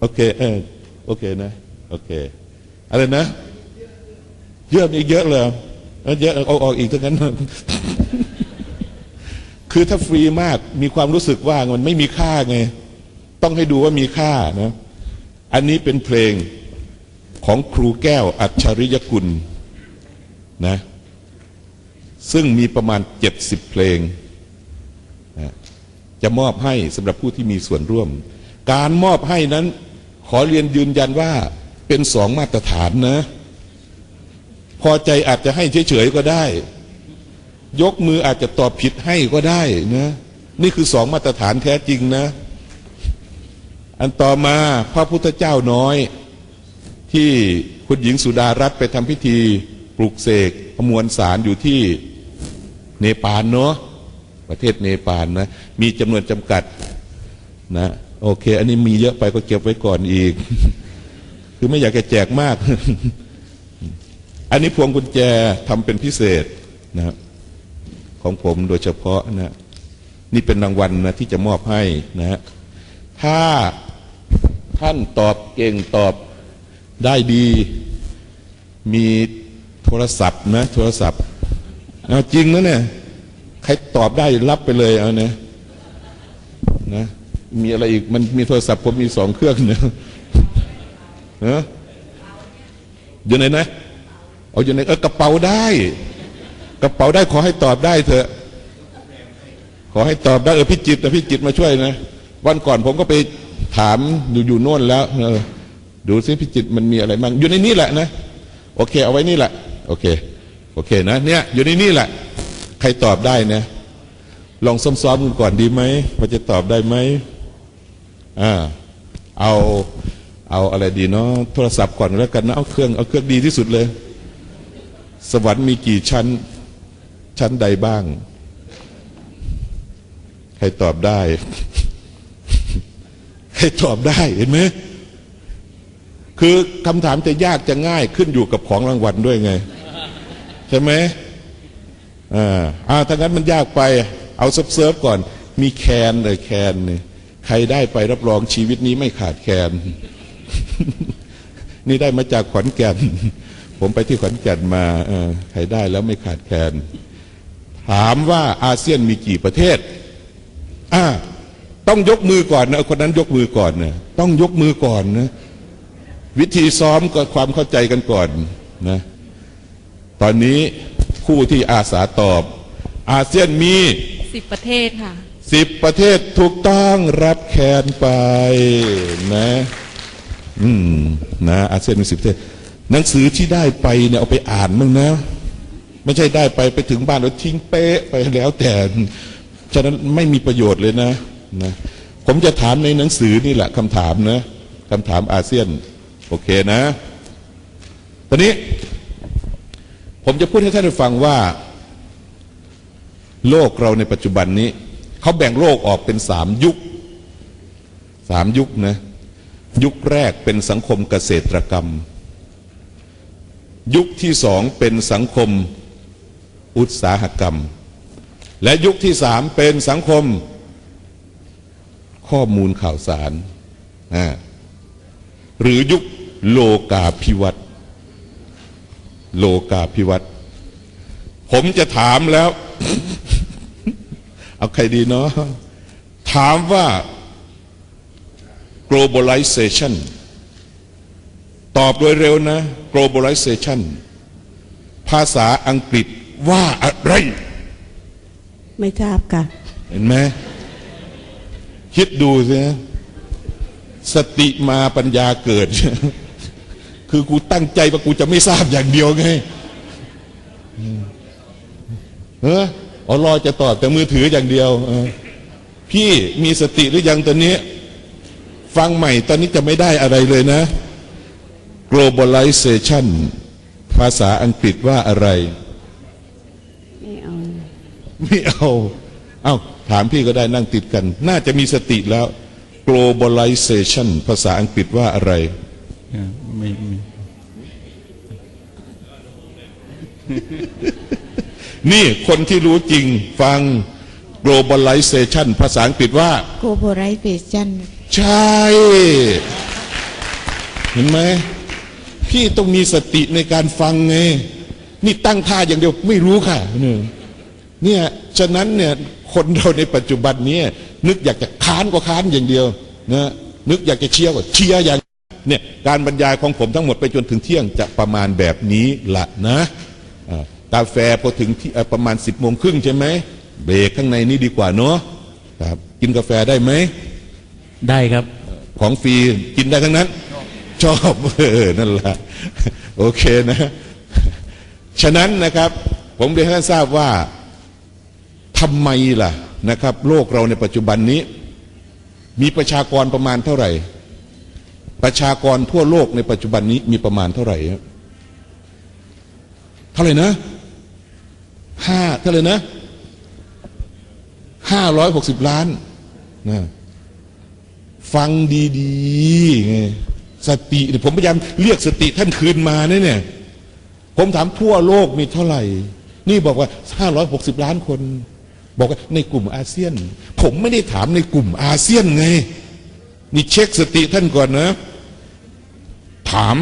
โอเคเออโอเคนะ โอเค อะไรนะ เยอะอีกเยอะเลยเอาเยอะเอาออกอีกทั้งนั้น คือถ้าฟรีมากมีความรู้สึกว่ามันไม่มีค่าไง ต้องให้ดูว่ามีค่านะ อันนี้เป็นเพลงของครูแก้วอัจฉริยกุลนะ ซึ่งมีประมาณ70เพลงนะจะมอบให้สำหรับผู้ที่มีส่วนร่วม การมอบให้นั้น ขอเรียนยืนยันว่าเป็นสองมาตรฐานนะ พอใจอาจจะให้เฉยๆก็ได้ ยกมืออาจจะตอบผิดให้ก็ได้นะ นี่คือสองมาตรฐานแท้จริงนะ อันต่อมาพระพุทธเจ้าน้อย ที่คุณหญิงสุดารัตน์ไปทำพิธีปลุกเสกประมวลสารอยู่ที่เนปาลเนาะประเทศเนปาลนะมีจำนวนจำกัดนะ โอเค อันนี้มีเยอะไปก็เก็บไว้ก่อนอีก คือไม่อยากจะแจกมาก อันนี้พวงกุญแจทำเป็นพิเศษนะครับ ของผมโดยเฉพาะนะ นี่เป็นรางวัลนะที่จะมอบให้นะฮะถ้าท่านตอบเก่งตอบได้ดี มีโทรศัพท์นะ โทรศัพท์เอาจริงนะเนี่ย ใครตอบได้รับไปเลยเอาเนี่ยนะ มีอะไรอีก มันมีโทรศัพท์ผมมีสองเครื่องเนี่ยนะอยู่ไหนนะเอาอยู่ในเออกระเป๋าได้ กระเป๋าได้ขอให้ตอบได้เถอะ ขอให้ตอบได้เออพี่จิตนะพี่จิตมาช่วยนะวันก่อนผมก็ไปถามอยู่อยู่โน่นแล้วเออดูซิพี่จิตมันมีอะไรบ้างอยู่ในนี้แหละนะโอเค เอาไว้นี่แหละ โอเค โอเคนะ เนี่ย อยู่ในนี่แหละ ใครตอบได้นะลองซ้อมๆกันก่อนดีไหมว่าจะตอบได้ไหม อ่าเอาเอาอะไรดีเนาะโทรศัพท์ก่อนแล้วกันนะเอาเครื่องเอาเครื่องดีที่สุดเลย สวรรค์มีกี่ชั้น ชั้นใดบ้างใครตอบได้ใครตอบได้เห็นไหมคือคำถามจะยากจะง่ายขึ้นอยู่กับของรางวัลด้วยไง ใช่ไหมอ่าอ่าถ้างั้นมันยากไป เอาซับเซิร์ฟก่อน มีแคนเลยแคนเนี่ย ใครได้ไปรับรองชีวิตนี้ไม่ขาดแคลนนี่ได้มาจากขอนแก่น ผมไปที่ขอนแก่นมาใครได้แล้วไม่ขาดแคลนถามว่าอาเซียนมีกี่ประเทศอ่าต้องยกมือก่อนนะคนนั้นยกมือก่อนนะต้องยกมือก่อนนะ วิธีซ้อมก็ความเข้าใจกันก่อนนะตอนนี้ผู้ที่อาสาตอบ อาเซียนมีสิบประเทศค่ะ สิบประเทศถูกต้องรับแคนไปนะอืมนะอาเซียนมีสิบประเทศ หนังสือที่ได้ไปเนี่ยเอาไปอ่านมั่งนะ ไม่ใช่ได้ไปไปถึงบ้านแล้วทิ้งเป๊ะไปแล้วแต่ ฉะนั้นไม่มีประโยชน์เลยนะนะผมจะถามในหนังสือนี่แหละคำถามนะคำถามอาเซียน โอเคนะ ตอนนี้ ผมจะพูดให้ท่านได้ฟังว่า โลกเราในปัจจุบันนี้ เขาแบ่งโลกออกเป็นสามยุคสามยุคนะยุคแรกเป็นสังคมเกษตรกรรม ยุคที่สองเป็นสังคมอุตสาหกรรม และยุคที่สามเป็นสังคม ข้อมูลข่าวสารอ่าหรือยุคโลกาภิวัตน์โลกาภิวัตน์ผมจะถามแล้ว เอาใครดีเนาะถามว่า globalization ตอบโดยเร็วนะ globalization ภาษาอังกฤษว่าอะไร ไม่ทราบค่ะ เห็นไหมคิดดูสิสติมาปัญญาเกิด คือกูตั้งใจว่ากูจะไม่ทราบอย่างเดียวไงเออ อ๋อรอจะตอบแต่มือถืออย่างเดียวเออพี่มีสติหรือยังตอนนี้ ฟังใหม่ตอนนี้จะไม่ได้อะไรเลยนะ globalization ภาษาอังกฤษว่าอะไร ไม่เอา ไม่เอา เอาถามพี่ก็ได้นั่งติดกัน น่าจะมีสติแล้ว globalization ภาษาอังกฤษว่าอะไรอ่าไม่ไม่ นี่คนที่รู้จริงฟัง globalization ภาษาอังกฤษว่า globalization ใช่ เห็นไหมพี่ต้องมีสติในการฟังไง นี่ตั้งท่าอย่างเดียวไม่รู้ค่ะเนี่ยเนี่ยฉะนั้นเนี่ยคนเราในปัจจุบันเนี้นึกอยากจะค้านก็ค้านอย่างเดียวนะนึกอยากจะเชียร์ก็เชียร์อย่างเนี่ยการบรรยายของผมทั้งหมดไปจนถึงเที่ยงจะประมาณแบบนี้ละนะอ่า กาแฟพอถึงที่เอ่อประมาณสิบโมงครึ่งใช่ไหมเบรกข้างในนี่ดีกว่าเนาะครับกินกาแฟได้ไหมได้ครับ ของฟรีกินได้ทั้งนั้น ชอบเออนั่นแหละโอเคนะ ฉะนั้นนะครับ ผมเรียนให้ท่านทราบว่าทำไมล่ะนะครับ โลกเราในปัจจุบันนี้ มีประชากรประมาณเท่าไหร่ ประชากรทั่วโลกในปัจจุบันนี้มีประมาณเท่าไหร่ครับเท่าไหร่นะ ห้าเท่าไหร่นะห้าร้อยหกสิบล้านนะฟังดีๆไงสติเดี๋ยวผมพยายามเรียกสติท่านคืนมาเนี่ยเนี่ย ผมถามทั่วโลกมีเท่าไหร่ นี่บอกว่า560ล้านคน บอกว่าในกลุ่มอาเซียน ผมไม่ได้ถามในกลุ่มอาเซียนไง นี่เช็คสติท่านก่อนนะ ถาม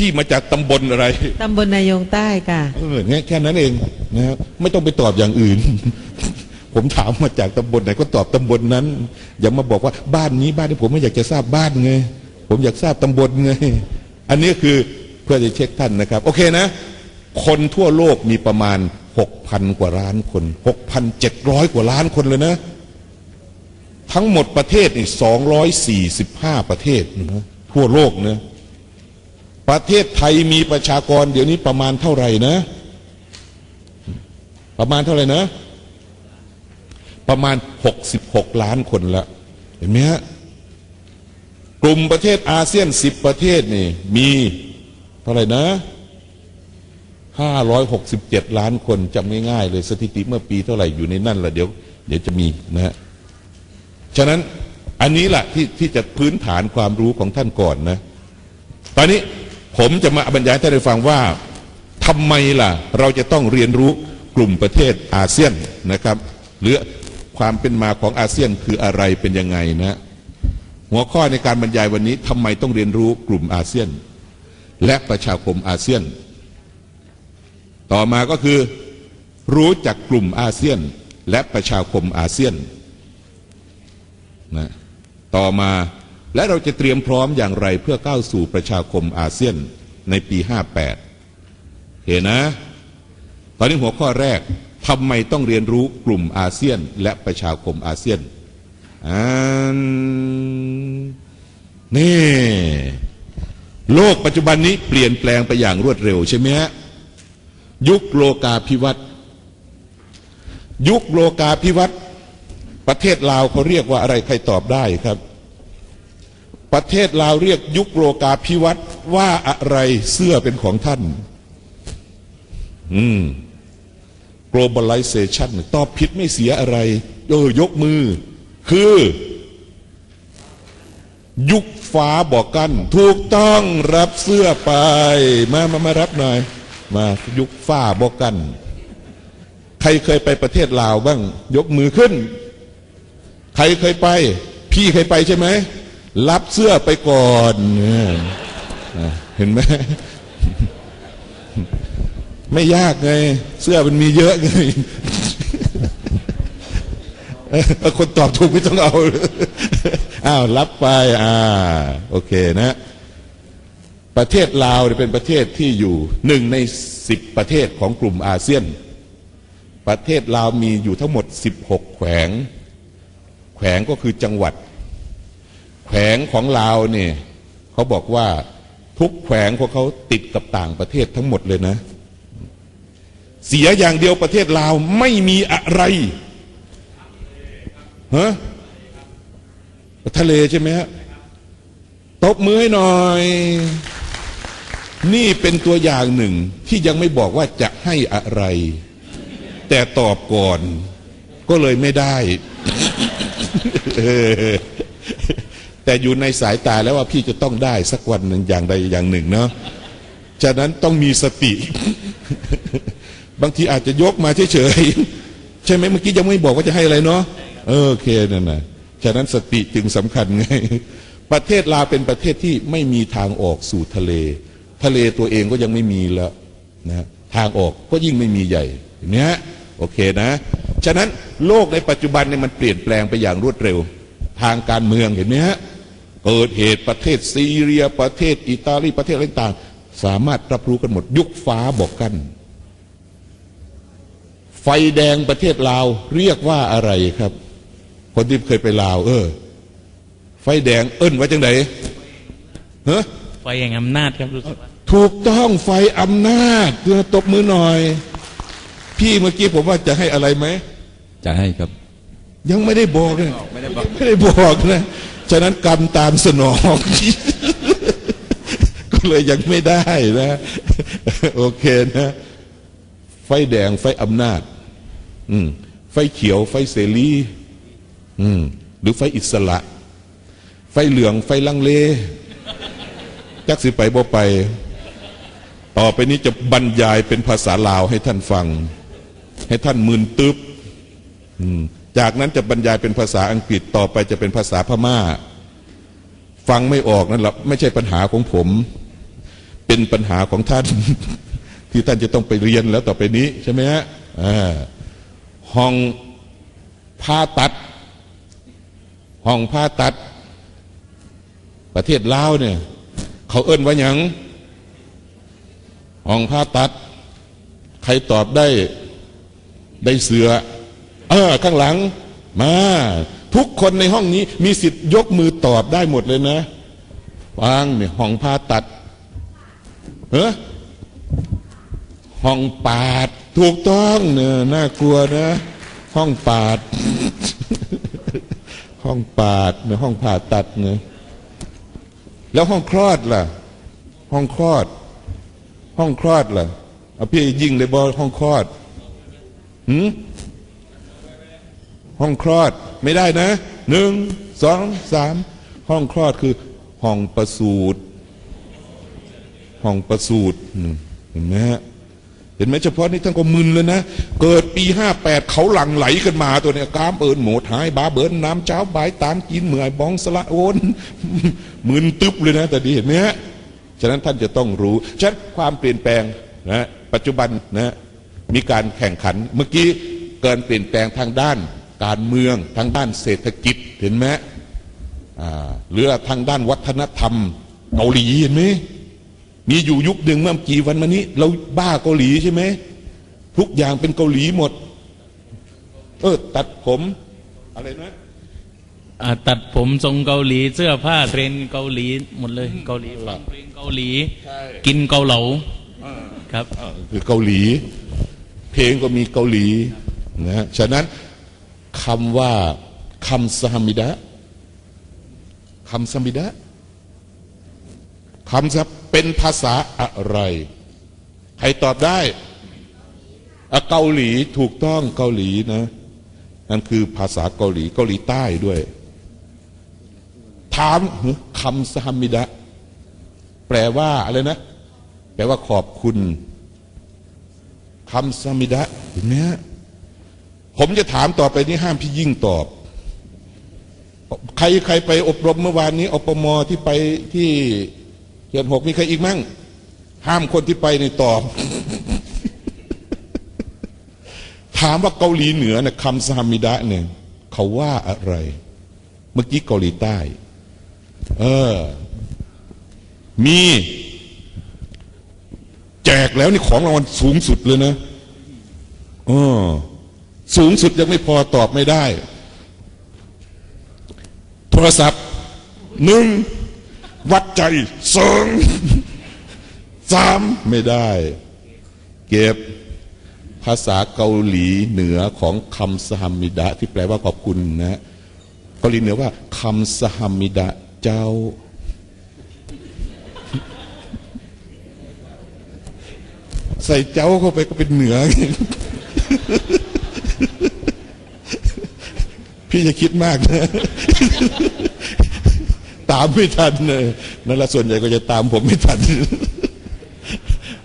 พี่มาจากตำบลอะไร ตำบลนายงใต้ค่ะ เออเนี่ยแค่นั้นเองนะครับไม่ต้องไปตอบอย่างอื่น ผมถามมาจากตำบลไหนก็ตอบตำบลนั้น อย่ามาบอกว่าบ้านนี้บ้านนี้ผมไม่อยากจะทราบบ้านไง ผมอยากทราบตำบลไง อันนี้คือเพื่อจะเช็คท่านนะครับ โอเคนะ คนทั่วโลกมีประมาณหกพันกว่าล้านคนหกพันเจ็ดร้อยกว่าล้านคนเลยนะ ทั้งหมดประเทศนี่สองร้อยสี่สิบห้าประเทศนะทั่วโลกนะ ประเทศไทยมีประชากร เดี๋ยวนี้ประมาณเท่าไหร่นะ ประมาณเท่าไหร่นะ ประมาณ 66 ล้านคนละ เห็นไหมฮะกลุ่มประเทศอาเซียน 10 ประเทศนี่ มีเท่าไหร่นะ 567 ล้านคนจำง่ายๆเลยสถิติเมื่อปีเท่าไหร่อยู่ในนั่นละเดี๋ยว เดี๋ยวจะมีนะฮะฉะนั้นอันนี้แหละที่ที่จะพื้นฐานความรู้ของท่านก่อนนะ ตอนนี้ ผมจะมาบรรยายให้ท่านได้ฟังว่าทำไมล่ะ เราจะต้องเรียนรู้กลุ่มประเทศอาเซียนนะครับ หรือความเป็นมาของอาเซียนคืออะไรเป็นยังไงนะหัวข้อในการบรรยายวันนี้ทำไมต้องเรียนรู้กลุ่มอาเซียน และประชาคมอาเซียน ต่อมาก็คือ รู้จักกลุ่มอาเซียน และประชาคมอาเซียนนะต่อมา และเราจะเตรียมพร้อมอย่างไรเพื่อก้าวสู่ประชาคมอาเซียนในปี 58 เห็นนะ ตอนนี้หัวข้อแรกทำไมต้องเรียนรู้กลุ่มอาเซียนและประชาคมอาเซียนอันนี่ โลกปัจจุบันนี้เปลี่ยนแปลงไปอย่างรวดเร็วใช่ไหมฮะ ยุคโลกาภิวัตน์ยุคโลกาภิวัตน์ประเทศลาวเขาเรียกว่าอะไรใครตอบได้ครับ ประเทศลาวเรียกยุคโลกาภิวัตน์ว่าอะไรเสื้อเป็นของท่าน อืม globalization ตอบผิดไม่เสียอะไร เออยกมือ คือ ยุคฟ้าบอกกัน ถูกต้องรับเสื้อไป มามามารับหน่อย มายุคฟ้าบอกกัน ใครเคยไปประเทศลาวบ้าง ยกมือขึ้น ใครเคยไป พี่เคยไปใช่ไหม รับเสื้อไปก่อนเห็นไหมไม่ยากไง เสื้อมันมีเยอะไงคนตอบถูกไม่ต้องเอาอ้าวรับไป อ่า โอเคนะ ประเทศลาวเนี่ยเป็นประเทศที่อยู่หนึ่งในสิบประเทศของกลุ่มอาเซียน ประเทศลาวมีอยู่ทั้งหมดสิบหกแขวง แขวงก็คือจังหวัด แขวงของลาวเนี่ยเขาบอกว่าทุกแขวงของเขาติดกับต่างประเทศทั้งหมดเลยนะ เสียอย่างเดียวประเทศลาวไม่มีอะไรฮะทะเลใช่ไหมฮะตบมือให้หน่อย นี่เป็นตัวอย่างหนึ่งที่ยังไม่บอกว่าจะให้อะไร แต่ตอบก่อน ก็เลยไม่ได้ แต่อยู่ในสายตาแล้วว่าพี่จะต้องได้สักวันหนึ่งอย่างใดอย่างหนึ่งเนาะฉะนั้นต้องมีสติ บางทีอาจจะยกมาเฉยๆช่ไหมเมื่อกี้ยังไม่บอกว่าจะให้อะไรเนาะเออโอเคนั่นนะฉะนั้นสติจึงสำคัญไง ประเทศลาวเป็นประเทศที่ไม่มีทางออกสู่ทะเล ทะเลตัวเองก็ยังไม่มีแล้วนะทางออกก็ยิ่งไม่มีใหญ่เนี้ยโอเคนะ ฉะนั้นโลกในปัจจุบันเนี่ยมันเปลี่ยนแปลงไปอย่างรวดเร็ว ทางการเมืองเห็นไหมฮะ เกิดเหตุประเทศซีเรียประเทศอิตาลีประเทศอะไรต่างๆสามารถรับรู้กันหมด ยุคฟ้าบอกกัน ไฟแดงประเทศลาวเรียกว่าอะไรครับ คนที่เคยไปลาว เออ ไฟแดงเอิ้นไว้จังไดเฮ้ไฟแห่งอำนาจครับรู้สึกว่าถูกต้องไฟอำนาจเพื่อตบมือหน่อย พี่เมื่อกี้ผมว่าจะให้อะไรไหมจะให้ครับ ยังไม่ได้บอกเลยไม่ได้บอกไม่ได้บอกนะ ฉะนั้นกรรมตามสนอง ก็เลยยังไม่ได้นะ โอเคนะ ไฟแดงไฟอำนาจ อืม ไฟเขียว ไฟเสรีอืม หรือไฟอิสระ ไฟเหลือง ไฟลังเล จักสิไปบ่ไป ต่อไปนี้จะบรรยายเป็นภาษาลาวให้ท่านฟัง ให้ท่านมึนตึบอืม จากนั้นจะบรรยายเป็นภาษาอังกฤษต่อไปจะเป็นภาษาพม่า ฟังไม่ออกนั่นแหละไม่ใช่ปัญหาของผม เป็นปัญหาของท่าน ที่ท่านจะต้องไปเรียนแล้วต่อไปนี้ใช่ไหมฮะอ่าห้องผ่าตัด ห้องผ่าตัด ประเทศลาวเนี่ย เขาเอิ้นว่าหยังห้องผ่าตัด ใครตอบได้ได้เสือ เออข้างหลังมา ทุกคนในห้องนี้มีสิทธิ์ยกมือตอบได้หมดเลยนะฟังเนี่ยห้องผ่าตัดเฮ้ห้องปาด ถูกต้องเนี่ยน่ากลัวนะ ห้องปาด ห้องปาดเนี่ยห้องผ่าตัดเนี่ยแล้วห้องคลอดล่ะ ห้องคลอด ห้องคลอดล่ะเอาพี่ยิงเลยบอห้องคลอดหืม ห้องคลอดไม่ได้นะหนึ่งสองสามห้องคลอดคือห้องประสูตรห้องประสูตรเห็นไหมฮะเห็นไหมเฉพาะนี่ท่านก็มึนเลยนะ เกิดปีห้าแปดเขาหลังไหลกันมาตัวเนี้ยกามเอิญหมูหาย บาเบินน้ำเจ้าบายตามกินเหมื่อยบองสละโอนมึนตึ๊บเลยนะ แต่ดีเห็นไหมฮะฉะนั้นท่านจะต้องรู้ฉะนั้นความเปลี่ยนแปลงนะปัจจุบันนะมีการแข่งขันเมื่อกี้เกินเปลี่ยนแปลงทางด้าน การเมืองทางด้านเศรษฐกิจเห็นไหมอ่าหรือทางด้านวัฒนธรรมเกาหลีเห็นไหมมีอยู่ยุคหนึ่งเมื่อกี่วันมานี้ เราบ้าเกาหลีใช่ไหมทุกอย่างเป็นเกาหลีหมด เออ ตัดผม อะไรนะอ่าตัดผมทรงเกาหลีเสื้อผ้าเทรนด์เกาหลีหมดเลย เกาหลีฟังเพลงเกาหลี กินเกาเหลาครับเออคือเกาหลี เพลงก็มีเกาหลีนะฮะฉะนั้น คำว่าคำสหมิดะคำสหมิดะคำสับเป็นภาษาอะไร ใครตอบได้อเกาหลีถูกต้องเกาหลีนะ นั่นคือภาษาเกาหลีเกาหลีใต้ด้วย ถามคำสหมิดะ แปลว่าอะไรนะ แปลว่าขอบคุณคำสหมิดะเห็นไหมฮะ ผมจะถามต่อไปนี้ห้ามพี่ยิ่งตอบ ใครใครไปอบรมเมื่อวานนี้อปมอที่ไปที่เขียนหกมีใครอีกมั่งห้ามคนที่ไปในตอบ ถามว่าเกาหลีเหนือเนี่ยคำสมิดะเนี่ยเขาว่าอะไร เมื่อกี้เกาหลีใต้ เออ มีแจกแล้วนี่ของรางวัลสูงสุดเลยนะ เออ สูงสุดยังไม่พอตอบไม่ได้ โทรศัพท์หนึ่งวัดใจสองสามไม่ได้ เก็บภาษาเกาหลีเหนือของคำสหมิดะ ที่แปลว่าขอบคุณนะเกาหลีเหนือว่าคำสหมิดะเจ้า ใส่เจ้าเข้าไปก็เป็นเหนือ พี่จะคิดมากนะ ตามไม่ทันเลยนั่นแหละส่วนใหญ่ก็จะตามผมไม่ทัน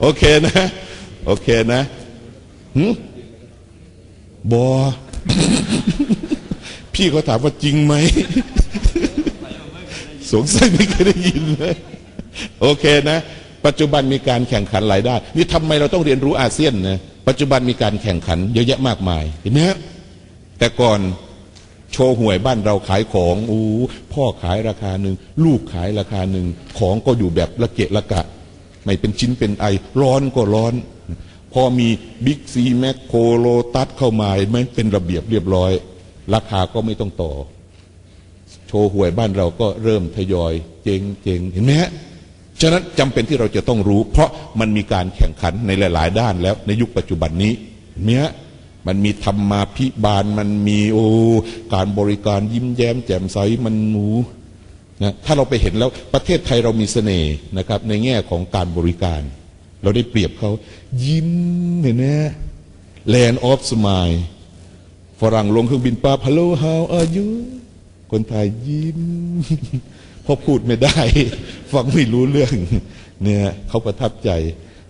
โอเคนะ โอเคนะหึบอ พี่เขาถามว่าจริงไหม สงสัยไม่เคยได้ยินเลย โอเคนะ ปัจจุบันมีการแข่งขันหลายด้าน นี่ทำไมเราต้องเรียนรู้อาเซียนนะ ปัจจุบันมีการแข่งขัน เยอะแยะมากมาย เห็นไหมฮะแต่ก่อน โชว์หวยบ้านเราขายของอู้พ่อขายราคาหนึ่งลูกขายราคาหนึ่งของก็อยู่แบบละเกะละกะ ไม่เป็นชิ้นเป็นไอ ร้อนก็ร้อน พอมีบิ๊กซีแมคโครโลตัสเข้ามาไหมเป็นระเบียบเรียบร้อย ราคาก็ไม่ต้องต่อ โชว์หวยบ้านเราก็เริ่มทยอย เจงเจงเห็นไหมฮะฉะนั้นจำเป็นที่เราจะต้องรู้ เพราะมันมีการแข่งขันในหลาย ๆ ด้านแล้วในยุคปัจจุบันนี้เห็นไหมฮะ มันมีธรรมาพิบาลมันมีโอการบริการยิ้มแย้มแจ่มใสมันหนูนะถ้าเราไปเห็นแล้วประเทศไทยเรามีเสน่ห์นะครับ ในแง่ของการบริการ เราได้เปรียบเขา ยิ้มเห็นไหมฮะ Land of Smile ฝรั่งลงเครื่องบินปั๊บ Hello how are you คนไทยยิ้มพราะพูดไม่ได้ ฟังไม่รู้เรื่องเนี่ยเขาประทับใจ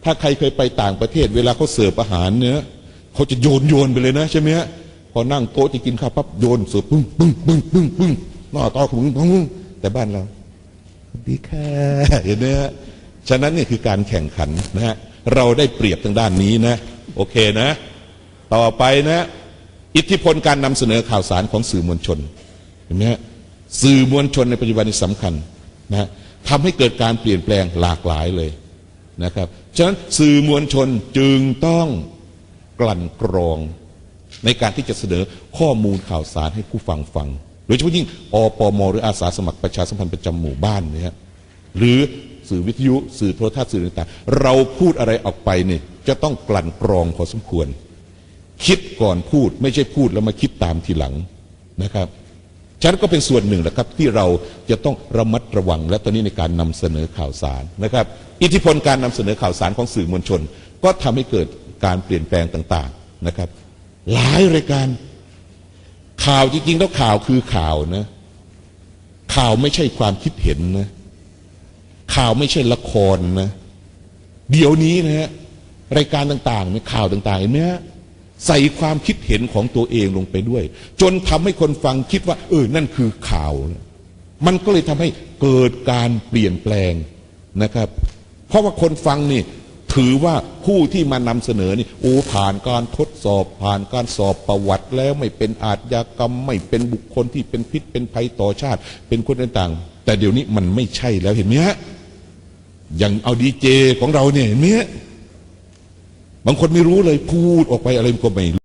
ถ้าใครเคยไปต่างประเทศ เวลาเขาเสิร์ฟอาหารเนี่ย เขาจะโยนโยนไปเลยนะใช่ไหมฮะพอนั่งโต๊ะจะกินข้าวปั๊บโยนเสิร์ฟปึ้งปึ้งปึ้งปึ้งปึ้งหน้าตาขมึงปึ้งแต่บ้านเราสวัสดีค่ะเห็นไหมฮะฉะนั้นเนี่ยคือการแข่งขันนะฮะเราได้เปรียบทางด้านนี้นะ โอเคนะ ต่อไปนะ อิทธิพลการนำเสนอข่าวสารของสื่อมวลชนเห็นไหมฮะสื่อมวลชนในปัจจุบันนี้สำคัญนะฮะทำให้เกิดการเปลี่ยนแปลงหลากหลายเลยนะครับ ฉะนั้นสื่อมวลชนจึงต้อง กลั่นกรอง ในการที่จะเสนอข้อมูลข่าวสารให้ผู้ฟังฟังโดยเฉพาะยิ่งอปมหรืออาสาสมัครประชาสัมพันธ์ประจำหมู่บ้านเนี่ยหรือสื่อวิทยุสื่อโทรทัศน์สื่อต่างๆ เราพูดอะไรออกไปเนี่ยจะต้องกลั่นกรองพอสมควร คิดก่อนพูดไม่ใช่พูดแล้วมาคิดตามทีหลังนะครับฉะนั้นก็เป็นส่วนหนึ่งแหะครับที่เราจะต้องระมัดระวัง และตอนนี้ในการนำเสนอข่าวสารนะครับ อิทธิพลการนำเสนอข่าวสารของสื่อมวลชน ก็ทำให้เกิด การเปลี่ยนแปลงต่างๆนะครับ หลายรายการข่าวจริงๆแล้วข่าวคือข่าวนะ ข่าวไม่ใช่ความคิดเห็นนะ ข่าวไม่ใช่ละครนะ เดี๋ยวนี้นะฮะรายการต่างๆเนี่ยข่าวต่างๆเห็นไหมฮะใส่ความคิดเห็นของตัวเองลงไปด้วย จนทำให้คนฟังคิดว่า เออ นั่นคือข่าว มันก็เลยทำให้เกิดการเปลี่ยนแปลงนะครับ เพราะว่าคนฟังนี่ ถือว่าผู้ที่มานำเสนอนี่โอ้ผ่านการทดสอบผ่านการสอบประวัติแล้วไม่เป็นอาชญากรรม ไม่เป็นบุคคลที่เป็นพิษเป็นภัยต่อชาติ เป็นคนต่างๆ แต่เดี๋ยวนี้มันไม่ใช่แล้วเห็นไหมฮะอย่างเอาดีเจของเราเนี่ยเห็นไหมฮะบางคนไม่รู้เลยพูดออกไปอะไรก็ไม่